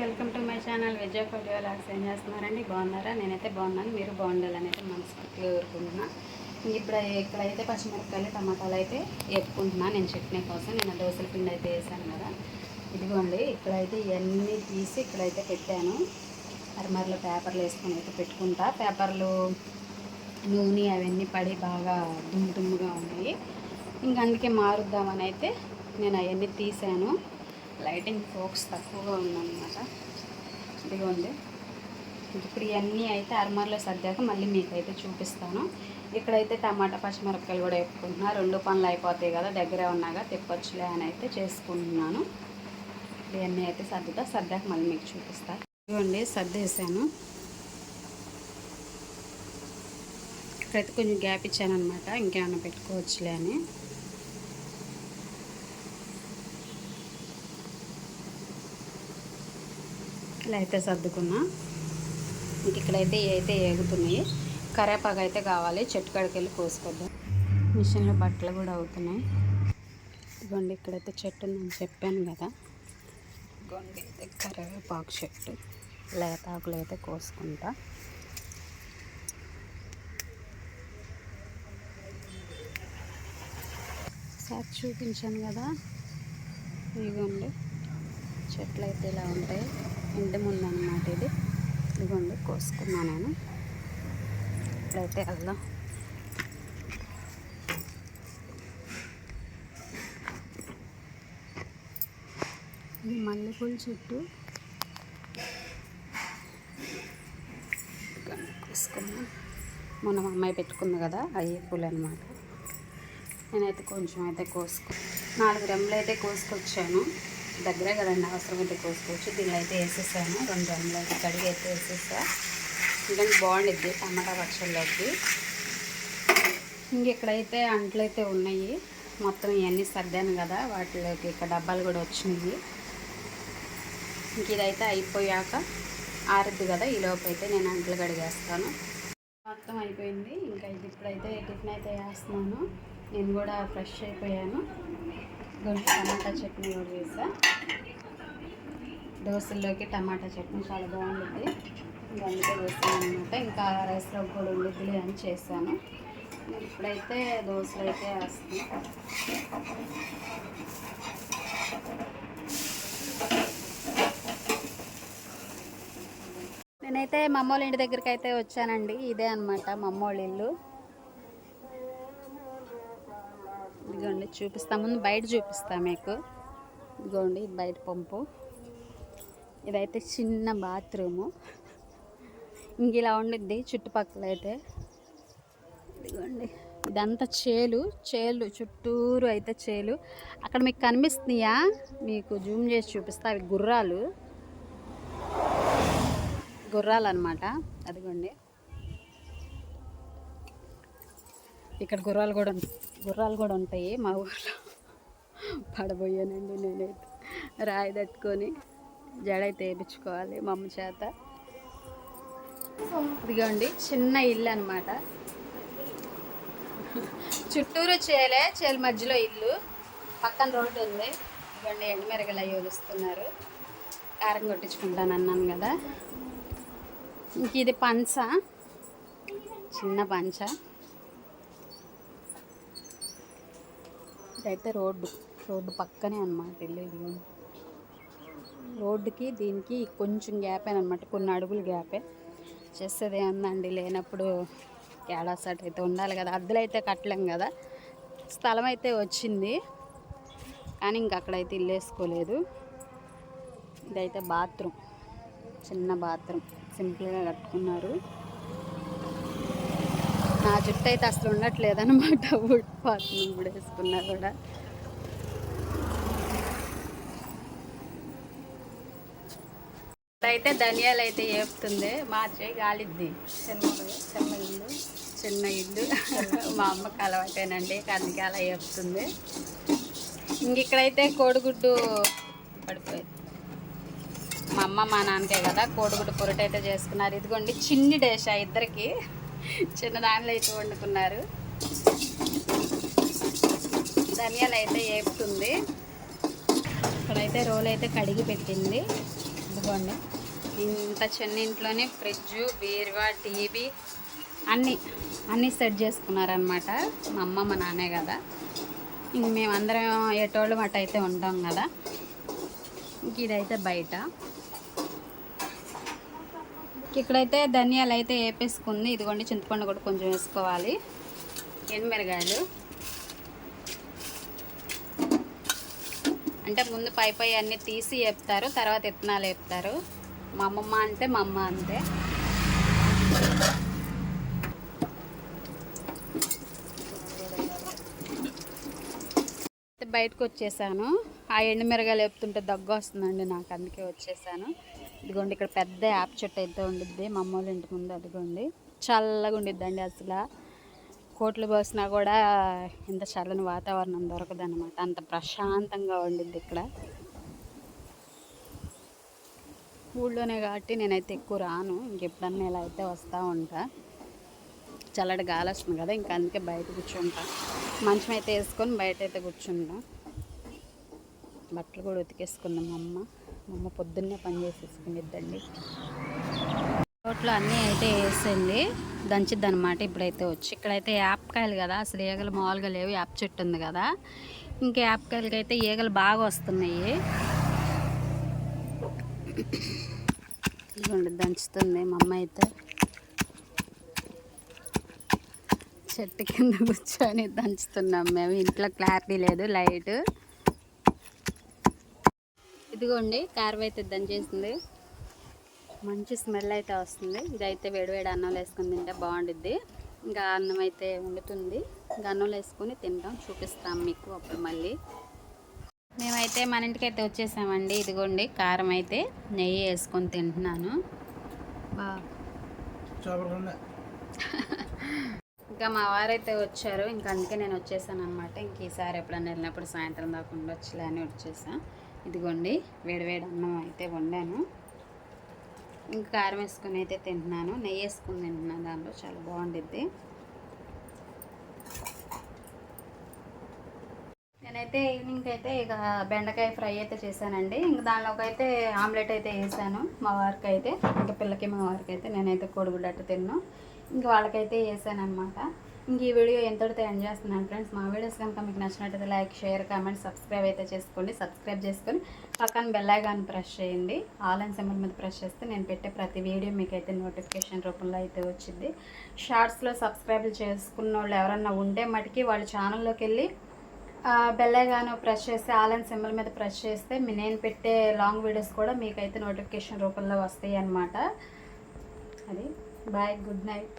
Welcome to my channel Vijaya photo logs ఏం చేస్తున్నారండి? బాగున్నారా? నేనైతే బాగున్నాను. మీరు బాగుండాలని అయితే మనస్ఫూర్తిగా కోరుకుంటున్నా. ఇప్పుడు ఇక్కడైతే పచ్చిమిరపకాయలు టమాటాలు అయితే వేపుకుంటున్నా నేను చట్నీ కోసం నేను దోశల పిండి అయితే వేసాను కదా. ఇదిగోండి ఇక్కడైతే ఇవన్నీ తీసి ఇక్కడైతే పెట్టాను. అరమరలో పేపర్లు వేసుకొని అయితే పెట్టుకుంటా. పేపర్లు నూనె అవన్నీ పడి బాగా దుమ్ము దుమ్ముగా ఉన్నాయి. ఇంక అందుకే మారుద్దామని అయితే నేను అవన్నీ తీసాను లైటింగ్ ఫోక్స్ తక్కువగా ఉందన్నమాట. ఇదిగోండి. ఇప్పుడు ఇవన్నీ అయితే అరమరలో సర్దాక మళ్ళీ మీకైతే చూపిస్తాను. ఇక్కడైతే టమాటా పచ్చిమిరపకాయలు కూడా వేపుకుంటున్నా. రెండు పనులు అయిపోతాయి కదా దగ్గరే ఉన్నాగా తిప్పొచ్చులే అని అయితే చేసుకుంటున్నాను. ఇవన్నీ అయితే సర్దుతా సర్దాక మళ్ళీ మీకు చూపిస్తా. ఇదిగోండి సర్దేశాను. ఇక్కడైతే కొంచెం గ్యాప్ ఇచ్చాను అనమాట ఇంకేమైనా పెట్టుకోవచ్చులే అని. ఇలా అయితే సర్దుకున్నా. ఇంక ఇక్కడైతే అయితే ఏగుతున్నాయి కరేపాకు అయితే కావాలి చెట్టు కాడికి వెళ్ళి కోసుకొద్దాం. మిషన్లో బట్టలు కూడా అవుతున్నాయి. ఇదిగోండి ఇక్కడైతే చెట్టు నేను చెప్పాను కదా. ఇదిగోండి అయితే కరివేపాకు చెట్టు. లేతాకులు అయితే కోసుకుంటా. సార్ చూపించాను కదా. ఇదిగోండి చెట్లు అయితే ఇలా ఉంటాయి. ఇంటి ముందు అనమాట ఇది. ఇదిగోండి కోసుకున్నా నేను ఇప్పుడైతే వెళ్దాం. మల్లెపూల చెట్టు. ఇదిగోండి మొన్న మా అమ్మాయి పెట్టుకుంది కదా అయ్యే పూలు అనమాట నేనైతే కొంచెం అయితే కోసుకు నాలుగు రెమ్మలు అయితే కోసుకొచ్చాను. దగ్గరే కదండి అవసరం అయితే కోసుకోవచ్చు. దీనిలో అయితే వేసేసాను. రెండు రెమ్మలు అయితే కడిగి అయితే వేసేసా. ఇంకా బాగుండిద్ది టమాటా పచ్చళ్ళలోకి ఇంకెక్కడైతే అంట్లు అయితే ఉన్నాయి మొత్తం ఇవన్నీ సర్దాను కదా వాటిలోకి ఇక్కడ డబ్బాలు కూడా వచ్చినాయి. ఇంక ఇదైతే అయిపోయాక ఆరుద్ది కదా ఈ లోపు అయితే నేను అంట్లు కడిగేస్తాను. మొత్తం అయిపోయింది. ఇంకా ఇది ఇప్పుడైతే టిఫిన్ అయితే వేస్తున్నాను. నేను కూడా ఫ్రెష్ అయిపోయాను. కొంచెం టమాటా చట్నీ కూడా వేసా దోశల్లోకి టమాటా చట్నీ చాలా బాగుంటుంది ఇంకా అందుకే వేస్తాను అనమాట ఇంకా రైస్లో కూడా ఉండిద్దిలే అని చేశాను. ఇప్పుడైతే దోశలు అయితే వేస్తాను. నేనైతే మా అమ్మోళ్ళ ఇంటి దగ్గరికి అయితే వచ్చానండి. ఇదే అనమాట మా అమ్మోళ్ళ ఇల్లు. ఇదిగోండి చూపిస్తా. ముందు బయట చూపిస్తా మీకు. ఇదిగోండి ఇది బయట పంపు. ఇదైతే చిన్న బాత్రూము. ఇంక ఇలా ఉండిద్ది చుట్టుపక్కల అయితే. ఇదిగోండి ఇదంతా చేలు. చేలు చుట్టూరు అయితే చేలు. అక్కడ మీకు కనిపిస్తున్నాయా? మీకు జూమ్ చేసి చూపిస్తా. అవి గుర్రాలు. గుర్రాలు అనమాట అదిగోండి. ఇక్కడ గుర్రాలు కూడా గుర్రాలు కూడా ఉంటాయి మా ఊర్లో. పడబోయానండి నేనైతే. రాయి తట్టుకొని జడైతే వేయించుకోవాలి మా అమ్మ చేత. ఇదిగోండి చిన్న ఇల్లు అనమాట చుట్టూరు చేలే చేలు మధ్యలో ఇల్లు. పక్కన రోడ్డు ఉంది. ఇదిగోండి ఎండుమిరగలు అయ్యి ఒలుస్తున్నారు. కారం కొట్టించుకుంటాను అన్నాను కదా. ఇంక ఇది పంచ? చిన్న పంచ? ఇదైతే రోడ్డు రోడ్డు పక్కనే అనమాట వెళ్ళేది. రోడ్డుకి దీనికి కొంచెం గ్యాపే అనమాట కొన్ని అడుగులు గ్యాపే. చేసేది ఉందండి లేనప్పుడు ఏడాసాట్ అయితే ఉండాలి కదా. అద్దెలు అయితే కట్టలేం కదా. స్థలం అయితే వచ్చింది కానీ ఇంక అక్కడైతే ఇల్లు వేసుకోలేదు. ఇదైతే బాత్రూమ్ చిన్న బాత్రూమ్ సింపుల్గా కట్టుకున్నారు. నా జుట్టు అయితే అసలు ఉండట్లేదు అనమాట పాత్ ఇప్పుడు వేసుకున్నా కూడా. అయితే ధనియాలు అయితే వేపుతుంది మా చేయి గాలిద్ది. చిన్న చిన్న ఇల్లు చిన్న ఇల్లు. మా అమ్మకి అలవాటేనండి అందుకే అలా వేపుతుంది ఇంక ఇక్కడైతే కోడిగుడ్డు పడిపోయింది మా అమ్మ మా నాన్నకే కదా కోడిగుడ్డు పొరటైతే చేసుకున్నారు. ఇదిగోండి చిన్ని డేషా ఇద్దరికి. చిన్నదానిలో అయితే వండుకున్నారు. ధనియాలు అయితే వేపుతుంది ఇక్కడైతే రోల్ అయితే కడిగి పెట్టింది. ఇదిగోండి. ఇంత చిన్న ఇంట్లోనే ఫ్రిడ్జ్ బీరువా టీవీ అన్నీ అన్నీ సెట్ చేసుకున్నారనమాట మా అమ్మ మా నాన్నే కదా. ఇంక మేమందరం ఎటోళ్ళు అటు అయితే ఉంటాం కదా. ఇంక ఇదైతే బయట. ఇక్కడైతే ధనియాలు అయితే వేపేసుకుంది ఇదిగోండి చింతపండు కూడా కొంచెం వేసుకోవాలి. ఎండుమిరగాయలు. అంటే ముందు పై పై అన్నీ తీసి వేపుతారు తర్వాత విత్తనాలు వేపుతారు మా అమ్మమ్మ అంటే మా అమ్మ అంతే. బయటకు వచ్చేసాను. ఆ ఎండుమిరగాయలు వేపుతుంటే దగ్గు వస్తుందండి నాకు అందుకే వచ్చేసాను. ఇదిగోండి ఇక్కడ పెద్ద యాప్ చెట్టు అయితే ఉండిద్ది. మా వాళ్ళ ఇంటి ముందు అదిగోండి. చల్లగా ఉండిద్దండి అసలు. కోట్లు పోసినా కూడా ఇంత చల్లని వాతావరణం దొరకదు అనమాట అంత ప్రశాంతంగా ఉండిద్ది ఇక్కడ. ఊళ్ళోనే కాబట్టి నేనైతే ఎక్కువ రాను. ఇంకెప్పుడన్నా ఇలా అయితే వస్తూ ఉంటా. చల్లటి గాలి వస్తుంది కదా ఇంకా అందుకే బయట కూర్చుంటా. మంచం అయితే వేసుకొని బయట అయితే కూర్చుంటా బట్టలు కూడా ఉతికేసుకుందాం అమ్మ. మా అమ్మ పొద్దున్నే పని చేసేసుకునిద్దండి. తోటలో అన్నీ అయితే వేసింది దంచిద్ది అనమాట ఇప్పుడైతే వచ్చి. ఇక్కడైతే యాప్కాయలు కదా అసలు ఈగలు మామూలుగా లేవు. యాప్ చెట్టు ఉంది కదా. ఇంకా యాప్కాయలకి అయితే ఈగలు బాగా వస్తున్నాయి. ఇదిగోండి దంచుతుంది మా అమ్మ అయితే. చెట్టు కింద కూర్చొని దంచుతున్నాం మేము. ఇంట్లో క్లారిటీ లేదు లైట్. ఇదిగోండి కారం అయితే దంచేసింది మంచి స్మెల్ అయితే వస్తుంది. ఇదైతే వేడివేడి అన్నంలో వేసుకొని తింటే బాగుండిద్ది. ఇంకా అన్నం అయితే వండుతుంది. ఇంకా అన్నంలో వేసుకొని తింటాం చూపిస్తాం మీకు అప్పుడు మళ్ళీ. మేమైతే మన ఇంటికి అయితే వచ్చేసామండి. ఇదిగోండి కారం అయితే నెయ్యి వేసుకొని తింటున్నాను. ఇంకా మా వారైతే వచ్చారు. ఇంకా అందుకే నేను వచ్చేసాను అనమాట ఇంక ఈసారి ఎప్పుడన్నా వెళ్ళినప్పుడు సాయంత్రం దాకా ఉండొచ్చులే అని వచ్చేసా. ఇదిగోండి వేడివేడి అన్నం అయితే వండాను. ఇంకా కారం వేసుకొని అయితే తింటున్నాను. నెయ్యి వేసుకుని తింటున్నాను దాంట్లో చాలా బాగుండిద్ది. నేనైతే ఈవినింగ్ అయితే ఇక బెండకాయ ఫ్రై అయితే చేశానండి. ఇంక దానిలోకి అయితే ఆమ్లెట్ అయితే వేసాను మా వారికి అయితే ఇంకా పిల్లకి మా వారికి అయితే నేనైతే కోడిగుడ్డ అట్టు తిన్నాను ఇంక వాళ్ళకైతే వేసాను అనమాట ఇంక ఈ వీడియో ఎంతటితో ఎండ్ చేస్తున్నాను ఫ్రెండ్స్? మా వీడియోస్ కనుక మీకు నచ్చినట్టయితే లైక్ షేర్ కామెంట్ సబ్స్క్రైబ్ అయితే చేసుకోండి. సబ్స్క్రైబ్ చేసుకొని పక్కన బెల్లైకాన్ ప్రెస్ చేయండి. ఆల్ అండ్ సింబల్ మీద ప్రెస్ చేస్తే నేను పెట్టే ప్రతి వీడియో మీకు అయితే నోటిఫికేషన్ రూపంలో అయితే వచ్చింది. షార్ట్స్లో సబ్స్క్రైబ్ చేసుకున్న వాళ్ళు ఎవరన్నా ఉంటే మటుకి వాళ్ళ ఛానల్లోకి వెళ్ళి బెల్లైగాను ప్రెస్ చేస్తే ఆల్ అండ్ సింబల్ మీద ప్రెస్ చేస్తే మీ నేను పెట్టే లాంగ్ వీడియోస్ కూడా మీకైతే నోటిఫికేషన్ రూపంలో వస్తాయి అన్నమాట అది. Bye good night